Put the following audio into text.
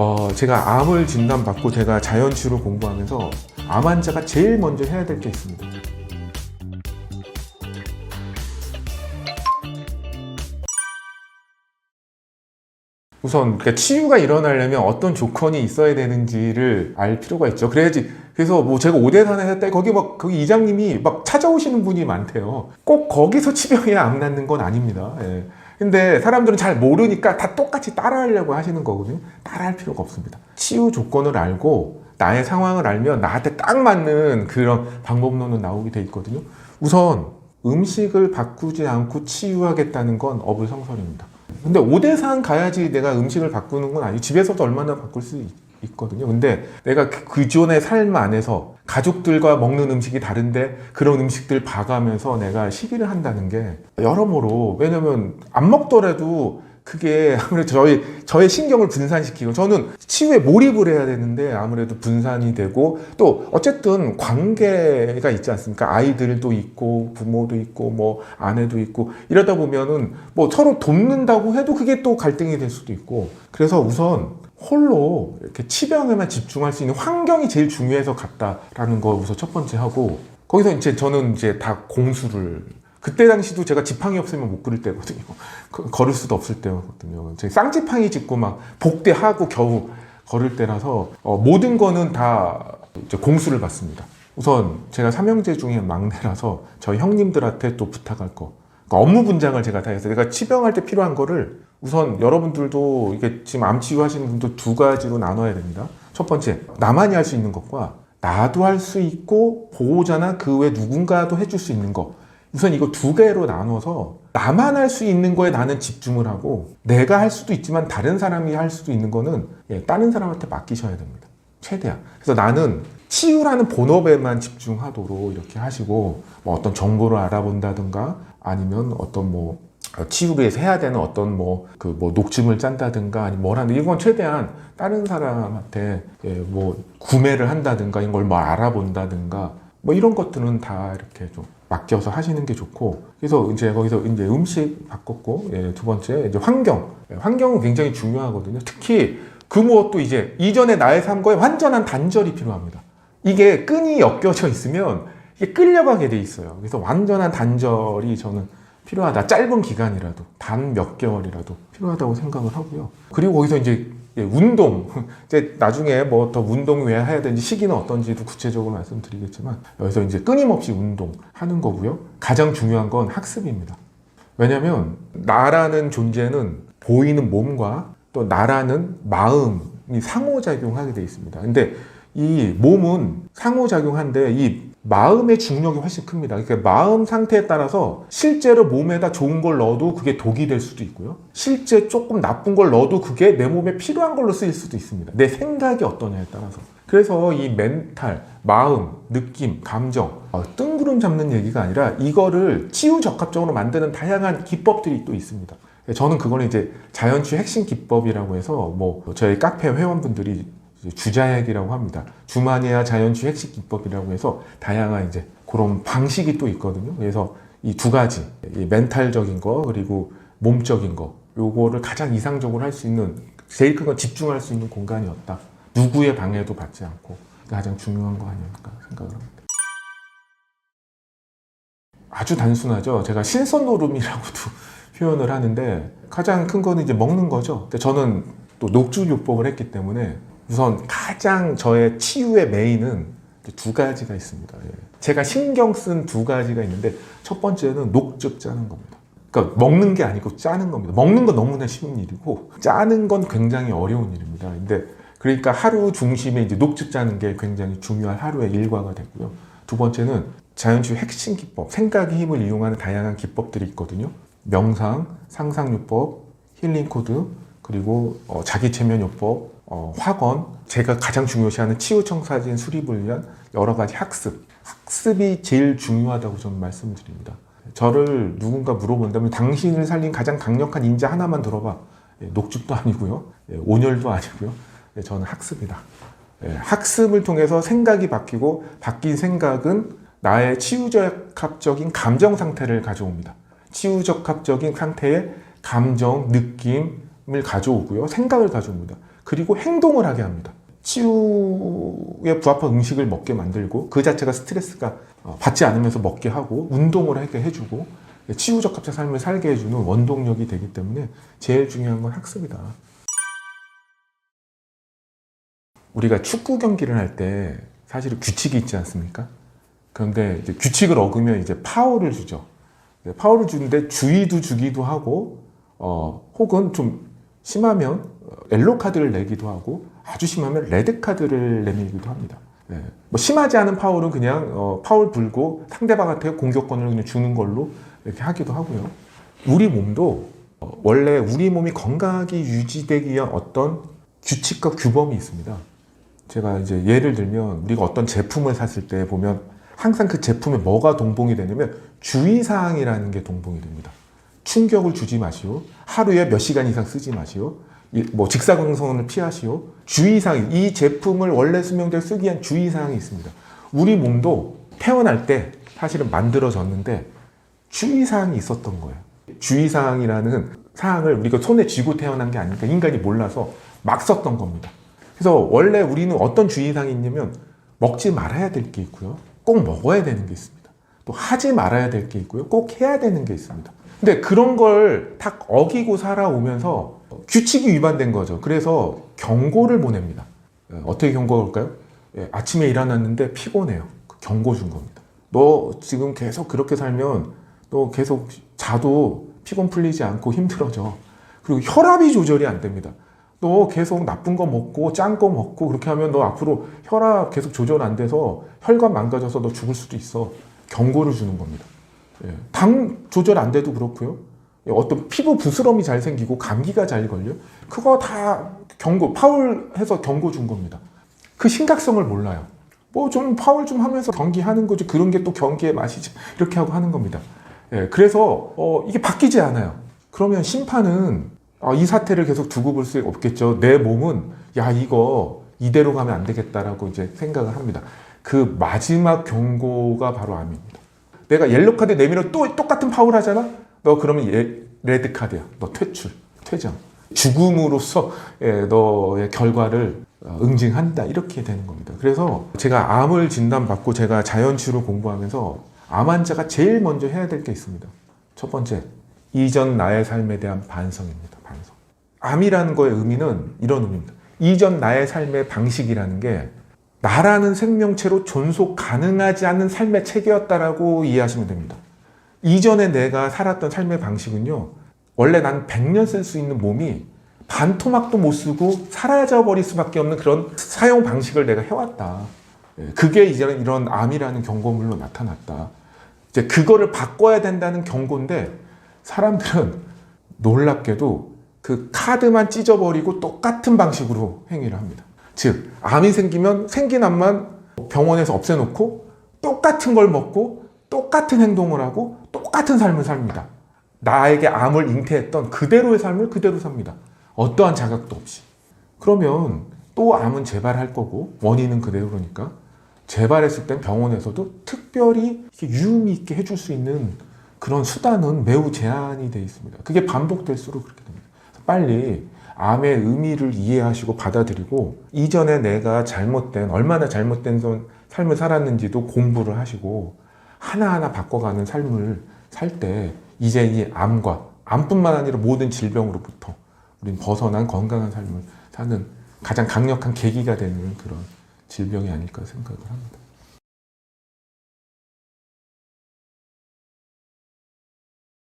어, 제가 암을 진단받고 제가 자연치유를 공부하면서 암 환자가 제일 먼저 해야 될 게 있습니다. 우선 그러니까 치유가 일어나려면 어떤 조건이 있어야 되는지를 알 필요가 있죠. 그래야지. 그래서 뭐 제가 오대산에 했다 거기 막 거기 이장님이 막 찾아오시는 분이 많대요. 꼭 거기서 치병이 안 낫는 건 아닙니다. 예. 근데 사람들은 잘 모르니까 다 똑같이 따라하려고 하시는 거거든요. 따라할 필요가 없습니다. 치유 조건을 알고 나의 상황을 알면 나한테 딱 맞는 그런 방법론은 나오게 돼 있거든요. 우선 음식을 바꾸지 않고 치유하겠다는 건 어불성설입니다. 근데 5대4 가야지 내가 음식을 바꾸는 건 아니고 집에서도 얼마나 바꿀 수 있, 있거든요. 근데 내가 그, 그 전의 삶 안에서 가족들과 먹는 음식이 다른데 그런 음식들 봐가면서 내가 시기를 한다는 게 여러모로 왜냐면 안 먹더라도 그게 아무래도 저희 저의 신경을 분산시키고 저는 치유에 몰입을 해야 되는데 아무래도 분산이 되고 또 어쨌든 관계가 있지 않습니까? 아이들도 있고 부모도 있고 뭐 아내도 있고 이러다 보면은 뭐 서로 돕는다고 해도 그게 또 갈등이 될 수도 있고 그래서 우선 홀로 이렇게 치병에만 집중할 수 있는 환경이 제일 중요해서 갔다라는 거 우선 첫 번째 하고 거기서 이제 저는 이제 다 공수를 그때 당시도 제가 지팡이 없으면 못 그릴 때거든요. 그- 걸을 수도 없을 때거든요. 제 쌍지팡이 짚고 막 복대하고 겨우 걸을 때라서 어, 모든 거는 다 이제 공수를 받습니다. 우선 제가 삼형제 중에 막내라서 저희 형님들한테 또 부탁할 거. 그러니까 업무 분장을 제가 다 해서 내가 치병할 때 필요한 거를 우선 여러분들도 이게 지금 암 치유하시는 분도 두 가지로 나눠야 됩니다. 첫 번째, 나만이 할 수 있는 것과 나도 할 수 있고 보호자나 그 외 누군가도 해줄 수 있는 거. 우선 이거 두 개로 나눠서 나만 할 수 있는 거에 나는 집중을 하고 내가 할 수도 있지만 다른 사람이 할 수도 있는 거는 예, 다른 사람한테 맡기셔야 됩니다. 최대한. 그래서 나는 치유라는 본업에만 집중하도록 이렇게 하시고 뭐 어떤 정보를 알아본다든가 아니면 어떤 뭐 치유를 위해서 해야 되는 어떤 뭐 그 뭐 녹즙을 짠다든가 아니면 뭘 하는데 이건 최대한 다른 사람한테 예, 뭐 구매를 한다든가 이걸 뭐 알아본다든가 뭐 이런 것들은 다 이렇게 좀 맡겨서 하시는 게 좋고. 그래서 이제 거기서 이제 음식 바꿨고 예, 두 번째 이제 환경. 예, 환경은 굉장히 중요하거든요. 특히 그 무엇도 이제 이전의 나의 삶과의 완전한 단절이 필요합니다. 이게 끈이 엮여져 있으면 이게 끌려가게 돼 있어요. 그래서 완전한 단절이 저는 필요하다 짧은 기간이라도 단 몇 개월이라도 필요하다고 생각을 하고요 그리고 거기서 이제 예, 운동 이제 나중에 뭐 더 운동 왜 해야 되는지 시기는 어떤지도 구체적으로 말씀드리겠지만 여기서 이제 끊임없이 운동하는 거고요. 가장 중요한 건 학습입니다. 왜냐하면 나라는 존재는 보이는 몸과 또 나라는 마음이 상호작용하게 돼 있습니다. 근데 이 몸은 상호작용한데 이 마음의 중력이 훨씬 큽니다. 그러니까 마음 상태에 따라서 실제로 몸에다 좋은 걸 넣어도 그게 독이 될 수도 있고요. 실제 조금 나쁜 걸 넣어도 그게 내 몸에 필요한 걸로 쓰일 수도 있습니다. 내 생각이 어떠냐에 따라서. 그래서 이 멘탈, 마음, 느낌, 감정, 어, 뜬구름 잡는 얘기가 아니라 이거를 치유 적합적으로 만드는 다양한 기법들이 또 있습니다. 저는 그거는 이제 자연치유 핵심 기법이라고 해서 뭐 저희 카페 회원분들이 주자약이라고 합니다. 주마니아 자연치유 핵심 기법이라고 해서 다양한 이제 그런 방식이 또 있거든요. 그래서 이 두 가지, 이 멘탈적인 거 그리고 몸적인 거, 요거를 가장 이상적으로 할 수 있는 제일 큰 건 집중할 수 있는 공간이었다. 누구의 방해도 받지 않고 가장 중요한 거 아닐까 생각을 합니다. 아주 단순하죠. 제가 신선노름이라고도 표현을 하는데 가장 큰 거는 이제 먹는 거죠. 근데 저는 또 녹주요법을 했기 때문에 우선 가장 저의 치유의 메인은 두 가지가 있습니다. 예. 제가 신경 쓴 두 가지가 있는데 첫 번째는 녹즙 짜는 겁니다. 그러니까 먹는 게 아니고 짜는 겁니다. 먹는 건 너무나 쉬운 일이고 짜는 건 굉장히 어려운 일입니다. 근데 그러니까 하루 중심에 이제 녹즙 짜는 게 굉장히 중요한 하루의 일과가 되고요. 두 번째는 자연치유 핵심 기법, 생각의 힘을 이용하는 다양한 기법들이 있거든요. 명상, 상상요법, 힐링 코드, 그리고 어, 자기 체면요법, 어, 학원, 제가 가장 중요시하는 치유청사진 수립을 위한 여러 가지 학습. 학습이 제일 중요하다고 저는 말씀드립니다. 저를 누군가 물어본다면 당신을 살린 가장 강력한 인자 하나만 들어봐. 예, 녹즙도 아니고요. 예, 온열도 아니고요. 예, 저는 학습이다. 예, 학습을 통해서 생각이 바뀌고 바뀐 생각은 나의 치유적합적인 감정 상태를 가져옵니다. 치유적합적인 상태의 감정, 느낌을 가져오고요. 생각을 가져옵니다. 그리고 행동을 하게 합니다. 치유에 부합한 음식을 먹게 만들고 그 자체가 스트레스가 어, 받지 않으면서 먹게 하고 운동을 하게 해주고 치유 적합자 삶을 살게 해주는 원동력이 되기 때문에 제일 중요한 건 학습이다. 우리가 축구 경기를 할 때 사실은 규칙이 있지 않습니까? 그런데 규칙을 어기면 이제 파울을 주죠. 네, 파울을 주는데 주의도 주기도 하고 어, 혹은 좀 심하면 어, 옐로 카드를 내기도 하고 아주 심하면 레드 카드를 내밀기도 합니다. 네, 뭐 심하지 않은 파울은 그냥 어, 파울 불고 상대방한테 공격권을 그냥 주는 걸로 이렇게 하기도 하고요. 우리 몸도 어, 원래 우리 몸이 건강하게 유지되기 위한 어떤 규칙과 규범이 있습니다. 제가 이제 예를 들면 우리가 어떤 제품을 샀을 때 보면 항상 그 제품에 뭐가 동봉이 되냐면 주의사항이라는 게 동봉이 됩니다. 충격을 주지 마시오. 하루에 몇 시간 이상 쓰지 마시오. 이- 뭐 직사광선을 피하시오. 주의사항, 이 제품을 원래 수명대로 쓰기 위한 주의사항이 있습니다. 우리 몸도 태어날 때 사실은 만들어졌는데 주의사항이 있었던 거예요. 주의사항이라는 사항을 우리가 손에 쥐고 태어난 게 아니니까 인간이 몰라서 막 썼던 겁니다. 그래서 원래 우리는 어떤 주의사항이 있냐면 먹지 말아야 될 게 있고요. 꼭 먹어야 되는 게 있습니다. 또 하지 말아야 될 게 있고요. 꼭 해야 되는 게 있습니다. 근데 그런 걸딱 어기고 살아오면서 규칙이 위반된 거죠. 그래서 경고를 보냅니다. 예, 어떻게 경고가 올까요? 예, 아침에 일어났는데 피곤해요. 그 경고 준 겁니다. 너 지금 계속 그렇게 살면 너 계속 자도 피곤 풀리지 않고 힘들어져. 그리고 혈압이 조절이 안 됩니다. 너 계속 나쁜 거 먹고 짠 거 먹고 그렇게 하면 너 앞으로 혈압 계속 조절 안 돼서 혈관 망가져서 너 죽을 수도 있어. 경고를 주는 겁니다. 예, 당 조절 안 돼도 그렇고요. 예, 어떤 피부 부스럼이 잘 생기고 감기가 잘 걸려. 그거 다 경고, 파울해서 경고 준 겁니다. 그 심각성을 몰라요. 뭐 좀 파울 좀 하면서 경기하는 거지. 그런 게 또 경기의 맛이지. 이렇게 하고 하는 겁니다. 예, 그래서 어, 이게 바뀌지 않아요. 그러면 심판은 아, 이 사태를 계속 두고 볼 수 없겠죠. 내 몸은 야 이거 이대로 가면 안 되겠다라고 이제 생각을 합니다. 그 마지막 경고가 바로 암입니다. 내가 옐로 카드 내밀어 또 똑같은 파울 하잖아. 너 그러면 예, 레드 카드야. 너 퇴출, 퇴장. 죽음으로써 예, 너의 결과를 어, 응징한다 이렇게 되는 겁니다. 그래서 제가 암을 진단받고 제가 자연치유를 공부하면서 암 환자가 제일 먼저 해야 될 게 있습니다. 첫 번째, 이전 나의 삶에 대한 반성입니다. 반성. 암이라는 거의 의미는 이런 의미입니다. 이전 나의 삶의 방식이라는 게 나라는 생명체로 존속 가능하지 않는 삶의 체계였다라고 이해하시면 됩니다. 이전에 내가 살았던 삶의 방식은요, 원래 난 100년 쓸 수 있는 몸이 반토막도 못 쓰고 사라져 버릴 수밖에 없는 그런 사용 방식을 내가 해왔다. 예, 그게 이제는 이런 암이라는 경고물로 나타났다. 이제 그거를 바꿔야 된다는 경고인데 사람들은 놀랍게도 그 카드만 찢어버리고 똑같은 방식으로 행위를 합니다. 즉, 암이 생기면 생긴 암만 병원에서 없애놓고 똑같은 걸 먹고 똑같은 행동을 하고 똑같은 삶을 삽니다. 나에게 암을 잉태했던 그대로의 삶을 그대로 삽니다. 어떠한 자각도 없이. 그러면 또 암은 재발할 거고 원인은 그대로니까 재발했을 땐 병원에서도 특별히 유의미 있게 해줄 수 있는 그런 수단은 매우 제한이 되어 있습니다. 그게 반복될수록 그렇게 됩니다. 빨리 암의 의미를 이해하시고 받아들이고 이전에 내가 잘못된 얼마나 잘못된 선- 삶을 살았는지도 공부를 하시고 하나하나 바꿔가는 삶을 살 때 이제 이 암과 암뿐만 아니라 모든 질병으로부터 우린 벗어난 건강한 삶을 사는 가장 강력한 계기가 되는 그런 질병이 아닐까 생각을 합니다.